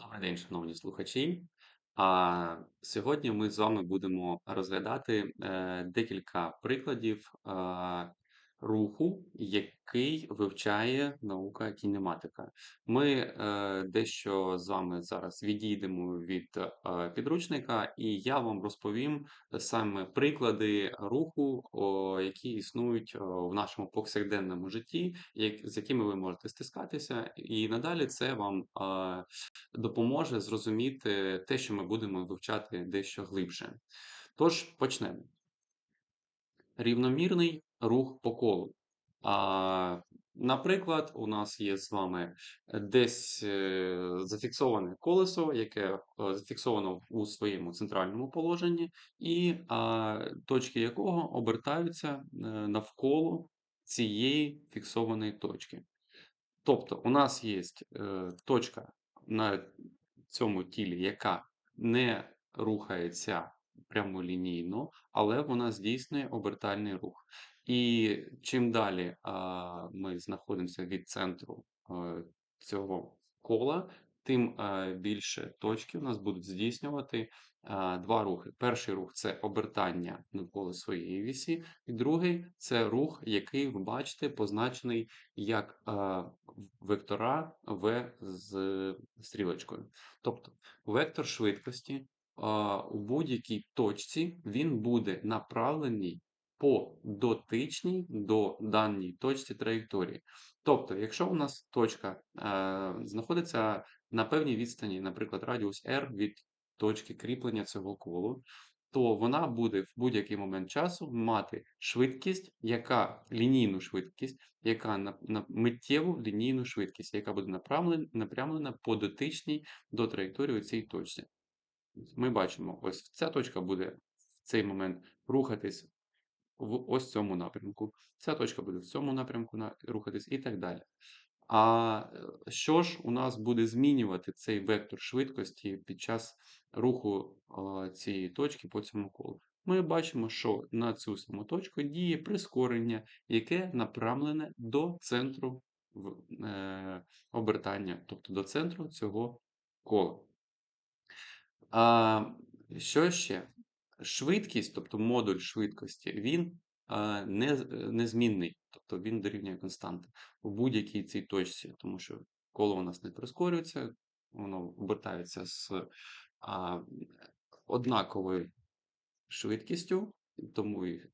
Добрий день, шановні слухачі. А, сьогодні ми з вами будемо розглядати е, декілька прикладів руху, який вивчає наука кінематика. Ми е, дещо з вами зараз відійдемо від е, підручника, і я вам розповім саме приклади руху, о, які існують о, в нашому повсякденному житті, як, з якими ви можете стискатися, і надалі це вам. е, допоможе зрозуміти те, що ми будемо вивчати дещо глибше. Тож почнемо. Рівномірний рух по колу. А, Наприклад, у нас є з вами десь е, зафіксоване колесо, яке е, зафіксовано у своєму центральному положенні, і а, точки якого обертаються е, навколо цієї фіксованої точки. Тобто, у нас є точка на цьому тілі, яка не рухається прямолінійно, але вона здійснює обертальний рух. І чим далі ми знаходимося від центру а, цього кола, тим більше точки у нас будуть здійснювати два рухи. Перший рух це обертання навколо своєї вісі, і другий це рух, який ви бачите, позначений як вектора В з стрілочкою. Тобто вектор швидкості у будь-якій точці він буде направлений по дотичній до даній точці траєкторії. Тобто, якщо у нас точка е, знаходиться на певній відстані, наприклад, радіус r від точки кріплення цього колу, то вона буде в будь-який момент часу мати швидкість, яка лінійну швидкість, яка на, на миттєву лінійну швидкість, яка буде направлена, напрямлена по дотичній до траєкторії у цій точці. Ми бачимо, ось ця точка буде в цей момент рухатись в ось цьому напрямку. Ця точка буде в цьому напрямку рухатись і так далі. А е, що ж у нас буде змінювати цей вектор швидкості під час руху цієї точки по цьому колу? Ми бачимо, що на цю саму точку діє прискорення, яке направлене до центру е, обертання, тобто до центру цього кола. А, Що ще? Швидкість, тобто модуль швидкості, він не, незмінний, тобто він дорівнює константи у будь-якій цій точці, тому що коло у нас не прискорюється, воно обертається з а, однаковою швидкістю, тому і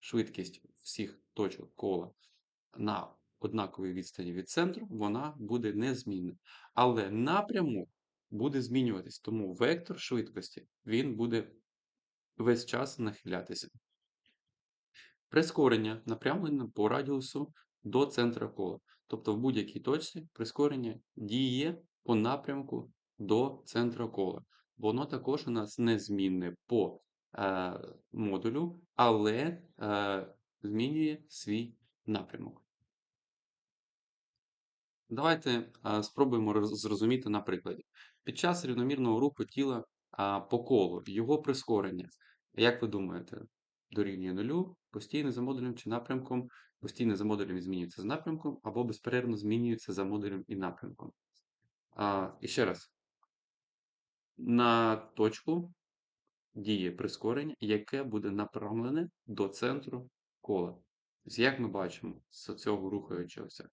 швидкість всіх точок кола на однаковій відстані від центру, вона буде незмінна. Але напрямок буде змінюватись, тому вектор швидкості він буде весь час нахилятися. Прискорення напрямлене по радіусу до центра кола. Тобто в будь-якій точці прискорення діє по напрямку до центра кола. Воно також у нас незмінне по е, модулю, але е, змінює свій напрямок. Давайте е, спробуємо зрозуміти на прикладі. Під час рівномірного руху тіла а, по колу, його прискорення, як ви думаєте, дорівнює нулю, постійно за модулем чи напрямком, постійно за модулем змінюється з напрямком, або безперервно змінюється за модулем і напрямком. А, І ще раз, на точку діє прискорення, яке буде направлене до центру кола. Як ми бачимо з цього рухаючогося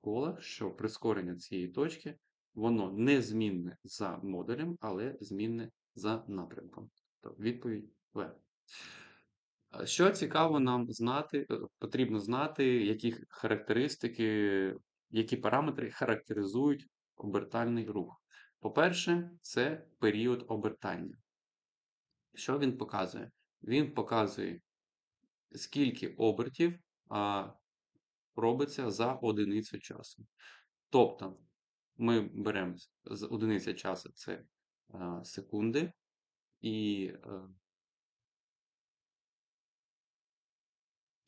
кола, що прискорення цієї точки воно не змінне за модулем, але змінне за напрямком. Тобто відповідь В. Що цікаво нам знати, е, потрібно знати, які характеристики, які параметри характеризують обертальний рух. По-перше, це період обертання. Що він показує? Він показує, скільки обертів а, робиться за одиницю часу. Тобто, ми беремо з одиниця часу це а, секунди, і а,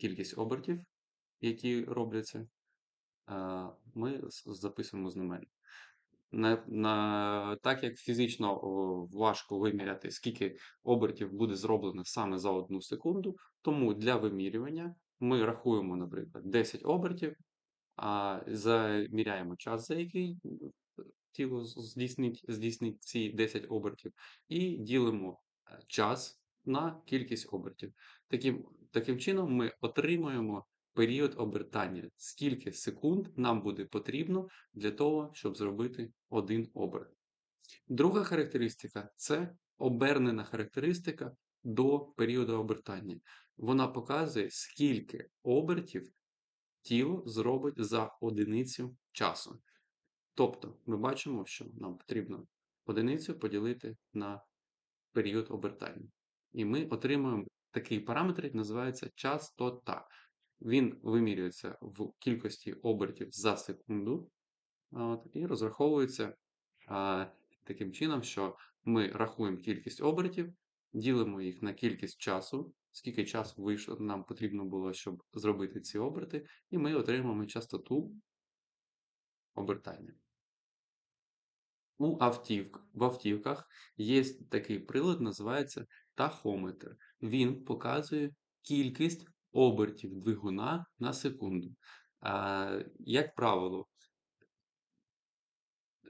кількість обертів, які робляться, ми записуємо знаменник. На, на, Так як фізично важко виміряти, скільки обертів буде зроблено саме за одну секунду, тому для вимірювання ми рахуємо, наприклад, 10 обертів, а заміряємо час, за який тіло здійснить, здійснить ці 10 обертів, і ділимо е, час на кількість обертів. Таким, таким чином ми отримуємо період обертання, скільки секунд нам буде потрібно для того, щоб зробити один оберт. Друга характеристика це обернена характеристика до періоду обертання. Вона показує, скільки обертів тіло зробить за одиницю часу. Тобто, ми бачимо, що нам потрібно одиницю поділити на період обертання. І ми отримуємо такий параметр, називається частота. Він вимірюється в кількості обертів за секунду от, і розраховується а, таким чином, що ми рахуємо кількість обертів, ділимо їх на кількість часу, скільки часу вийшло, нам потрібно було, щоб зробити ці оберти, і ми отримаємо частоту обертання. У автівк, в автівках є такий прилад, називається тахометр. Він показує кількість обертів двигуна на секунду. Як правило,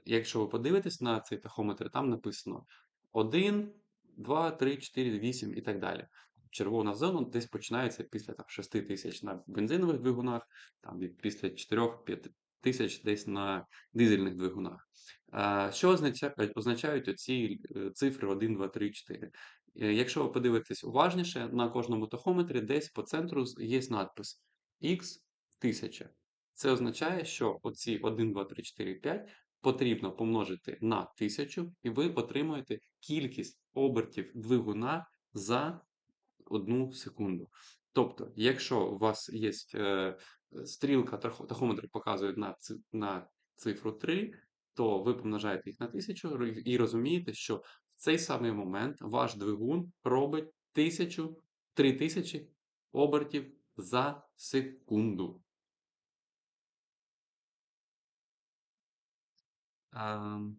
якщо ви подивитесь на цей тахометр, там написано 1, 2, 3, 4, 8 і так далі. Червона зона десь починається після там, 6 тисяч на бензинових двигунах, там після 4-5 тисяч десь на дизельних двигунах. Що означають, означають оці е, цифри 1, 2, 3, 4? Е, Якщо ви подивитесь уважніше, на кожному тахометрі десь по центру є надпис X 1000. Це означає, що оці 1, 2, 3, 4, 5 потрібно помножити на 1000, і ви отримуєте кількість обертів двигуна за одну секунду. Тобто, якщо у вас є е, стрілка тахометр показує на, на цифру 3, то ви помножаєте їх на 1000 і розумієте, що цей самий момент ваш двигун робить 1000, 3000 обертів за секунду. Ем,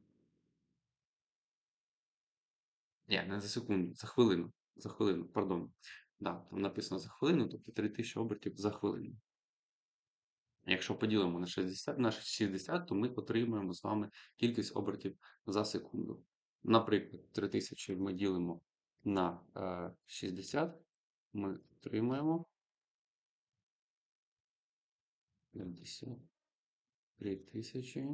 Ні, не за секунду, за хвилину. За хвилину, пардон. Да, там написано за хвилину, тобто 3000 обертів за хвилину. Якщо поділимо на 60, на 60, то ми отримуємо з вами кількість обертів за секунду. Наприклад, 3000 ми ділимо на е, 60, ми отримуємо 53 тисячі.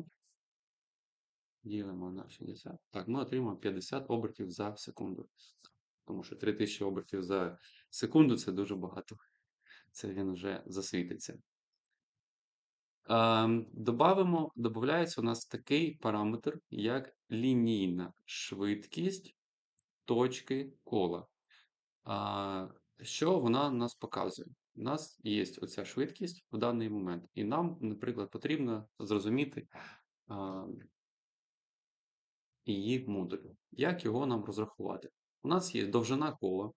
Ділимо на 60. Так, ми отримаємо 50 обертів за секунду. Тому що 3000 обертів за секунду це дуже багато. Це він вже засвітиться. Ем, добавимо, додається у нас такий параметр, як лінійна швидкість точки кола. Що вона нас показує? У нас є оця швидкість в даний момент, і нам, наприклад, потрібно зрозуміти її модуль. Як його нам розрахувати? У нас є довжина кола.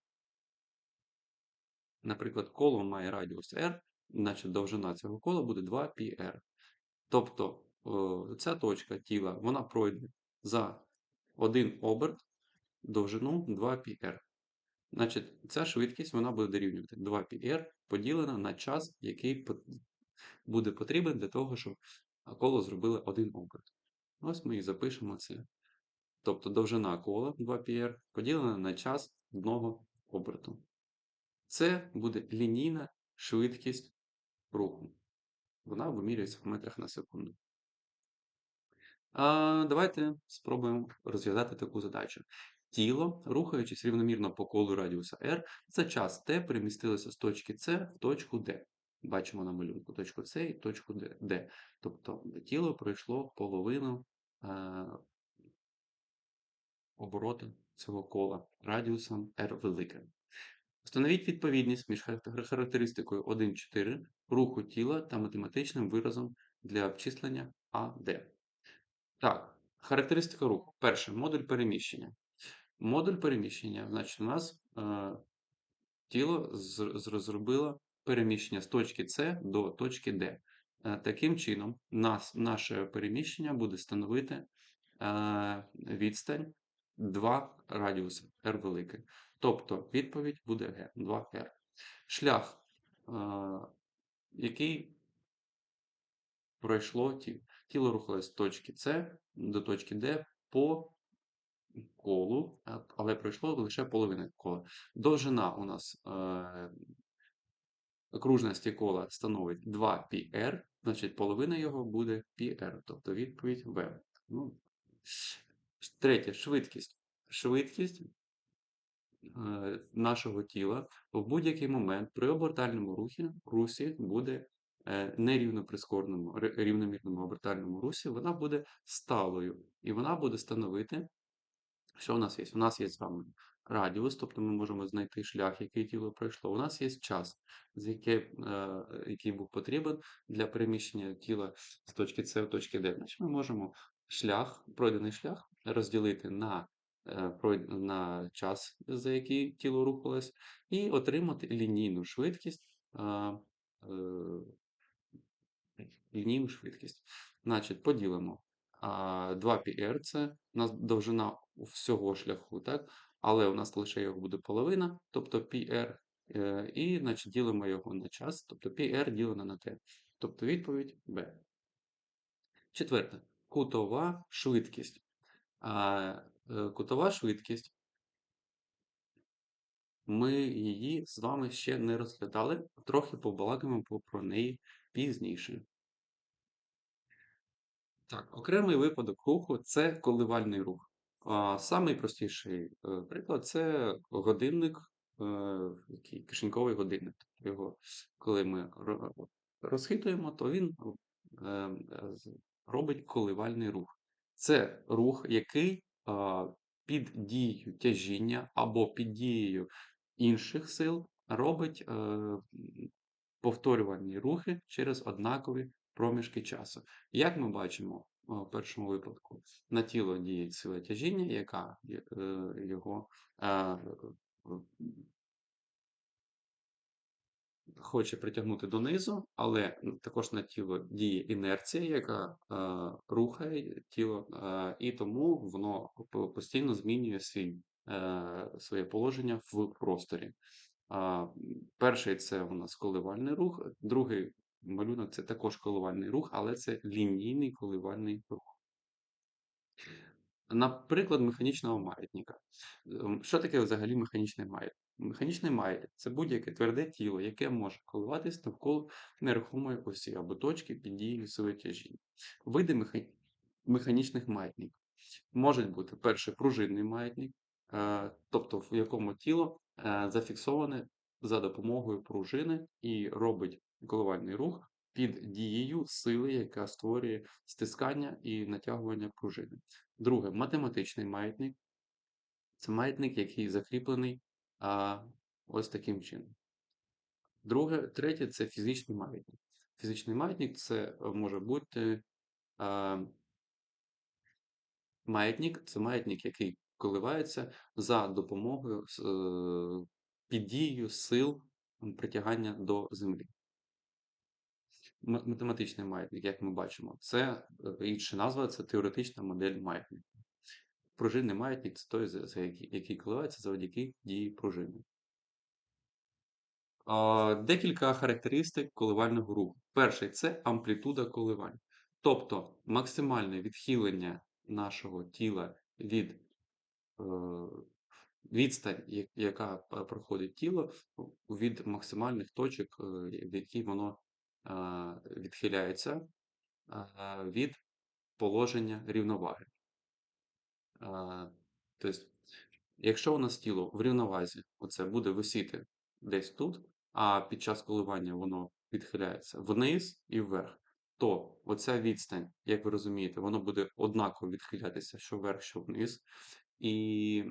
Наприклад, коло має радіус r, значить довжина цього кола буде 2πr. Тобто е, ця точка тіла вона пройде за один оберт довжину 2πr. Значить, ця швидкість вона буде дорівнювати 2πr поділена на час, який пот- буде потрібен для того, щоб коло зробило один оберт. Ось ми і запишемо це. Тобто довжина кола 2πr поділена на час одного оберту. Це буде лінійна швидкість руху. Вона вимірюється в метрах на секунду. А, давайте спробуємо розв'язати таку задачу. Тіло, рухаючись рівномірно по колу радіуса r, за час t перемістилося з точки С в точку D. Бачимо на малюнку точку С і точку D. Тобто тіло пройшло половину е, обороту цього кола радіусом r велике. Встановіть відповідність між характер- характеристикою 1,4 руху тіла та математичним виразом для обчислення AD. Так, характеристика руху. Перше, модуль переміщення. Модуль переміщення, значить, у нас е, тіло зробило переміщення з точки С до точки Д. Е, таким чином, нас, наше переміщення буде становити е, відстань 2 радіуси r велике. Тобто відповідь буде Г, 2R. Шлях, е, який пройшло тіло. тіло рухалось з точки С до точки Д по колу, але пройшло лише половина кола. Довжина у нас е, окружності кола становить 2 πr, значить половина його буде πr, тобто відповідь В. Ну, третє, швидкість. Швидкість е, нашого тіла в будь-який момент при обертальному рухі, русі буде е, нерівно прискореному, ри- рівномірному обертальному русі, вона буде сталою. І вона буде становити, що у нас є? У нас є з вами радіус, тобто ми можемо знайти шлях, який тіло пройшло. У нас є час, з яке, е, який був потрібен для переміщення тіла з точки С в точки Д. Значить, ми можемо шлях, пройдений шлях розділити на, е, прой- на час, за який тіло рухалось, і отримати лінійну швидкість. е, е, лінійну швидкість. Значить, поділимо. А, 2πr це у нас довжина всього шляху, так? Але у нас лише його буде половина, тобто πr, е, і значить, ділимо його на час, тобто πr ділено на t. Тобто відповідь B. Четверте. Кутова швидкість. А, е, Кутова швидкість. Ми її з вами ще не розглядали, трохи побалакаємо про неї пізніше. Так, окремий випадок руху це коливальний рух. А, самий простіший е, приклад це годинник, е, який кишеньковий годинник. Його, коли ми розхитуємо, то він робить коливальний рух. Це рух, який під дією тяжіння або під дією інших сил робить е, повторювальні рухи через однакові проміжки часу. Як ми бачимо в першому випадку, на тіло діє сила тяжіння, яка е, його е, хоче притягнути донизу, але також на тіло діє інерція, яка е, рухає тіло, е, і тому воно постійно змінює свій, е, своє положення в просторі. А, перший це у нас коливальний рух, другий малюнок це також коливальний рух, але це лінійний коливальний рух. Наприклад, механічного маятника. Ем, Що таке взагалі механічний маятник? Механічний маятник це будь-яке тверде тіло, яке може коливатись навколо нерухомої осі або точки під дією сили тяжіння. Види меха- механічних маятників можуть бути перший пружинний маятник, е, тобто в якому тіло е, зафіксоване за допомогою пружини і робить коливальний рух під дією сили, яка створює стискання і натягування пружини. Друге, математичний маятник. Це маятник, який закріплений а, ось таким чином. Друге, третє це фізичний маятник. Фізичний маятник це е, може бути а, маятник, це маятник, який коливається за допомогою е, під дією сил притягання до землі. Математичний маятник, як ми бачимо, це е, інша назва це теоретична модель маятника. Пружинний маятник це той, за- який, який коливається завдяки дії пружини. Декілька характеристик коливального руху. Перший це амплітуда коливань. Тобто максимальне відхилення нашого тіла від е, відстань, яка проходить тіло від максимальних точок, е, в які воно е, відхиляється від положення рівноваги. Тобто, якщо у нас тіло в рівновазі, оце буде висіти десь тут, а під час коливання воно відхиляється вниз і вверх, то оця відстань, як ви розумієте, воно буде однаково відхилятися що вверх, що вниз. І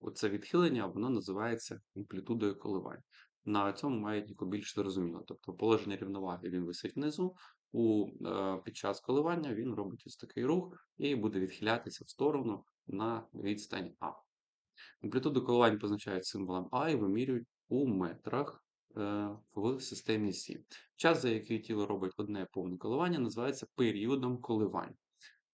оце відхилення, воно називається амплітудою коливань. На цьому маятнику більш зрозуміло. Тобто положення рівноваги він висить внизу, у, е, під час коливання він робить ось такий рух і буде відхилятися в сторону на відстань А. Амплітуду коливань позначають символом А і вимірюють у метрах е, в системі Сі. Час, за який тіло робить одне повне коливання, називається періодом коливань.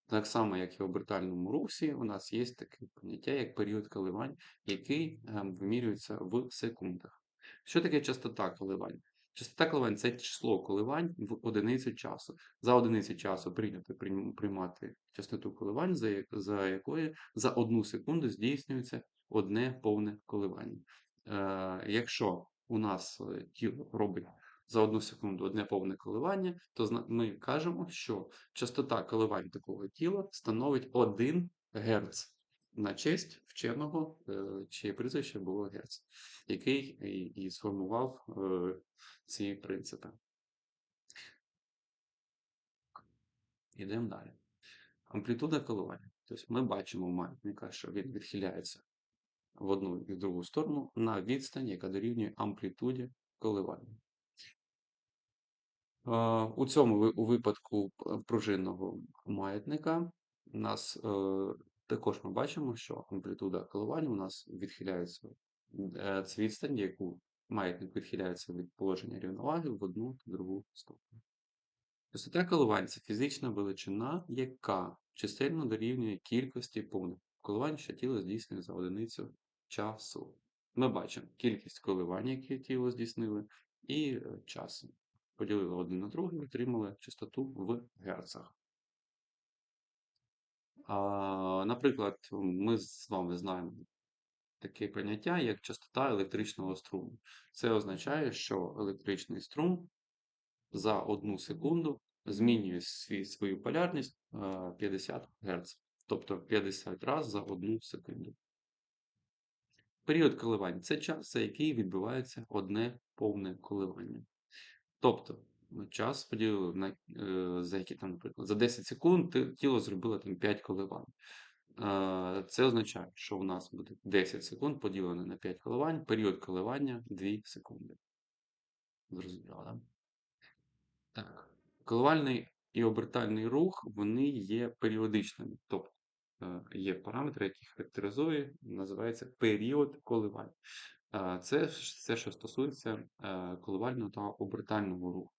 Так само, як і в обертальному русі, у нас є таке поняття, як період коливань, який е, вимірюється в секундах. Що таке частота коливань? Частота коливань це число коливань в одиницю часу. За одиницю часу прийнято приймати частоту коливань, за, якою за одну секунду здійснюється одне повне коливання. Е, якщо у нас е, тіло робить за одну секунду одне повне коливання, то ми кажемо, що частота коливань такого тіла становить 1 Гц на честь вченого, е, чиє прізвище було Герц, який і, сформував е, ці принципи. Йдемо далі. Амплітуда коливання. Тобто ми бачимо маятника, що він відхиляється в одну і в другу сторону на відстань, яка дорівнює амплітуді коливання. Е, У цьому у випадку пружинного маятника у нас також ми бачимо, що амплітуда коливання у нас відхиляється. е, Це відстань, яку маятник відхиляється від положення рівноваги в одну та другу сторону. Висота коливань це фізична величина, яка чисельно дорівнює кількості повних коливань, що тіло здійснює за одиницю часу. Ми бачимо кількість коливань, які тіло здійснили, і е, час. Поділили один на другий, отримали частоту в герцах. Наприклад, ми з вами знаємо таке поняття, як частота електричного струму. Це означає, що електричний струм за одну секунду змінює свою полярність е, 50 Гц. Тобто 50 разів за одну секунду. Період коливань це час, за який відбувається одне повне коливання. Тобто час поділили на е, за які там, наприклад, за 10 секунд тіло зробило там 5 коливань. Е, Це означає, що у нас буде 10 секунд поділене на 5 коливань, період коливання 2 секунди. Зрозуміло, так? Так. Коливальний і обертальний рух, вони є періодичними. Тобто е, є параметри, які характеризує, називається період коливань. Це все, що стосується коливального та обертального руху.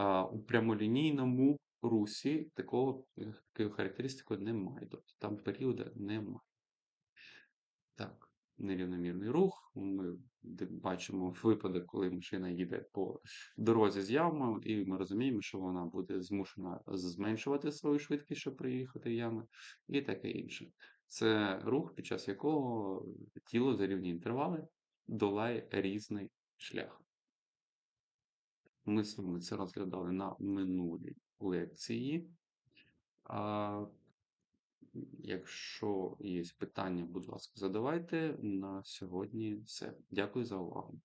Е, У прямолінійному русі такого е, такої характеристики немає. Тобто там періоду немає. Так, нерівномірний рух. Ми бачимо випадок, коли машина їде по дорозі з ямою, і ми розуміємо, що вона буде змушена зменшувати свою швидкість, щоб приїхати ями, і таке інше. Це рух, під час якого тіло за рівні інтервали долає різний шлях. Ми з вами це розглядали на минулій лекції. А, Якщо є питання, будь ласка, задавайте. На сьогодні все. Дякую за увагу.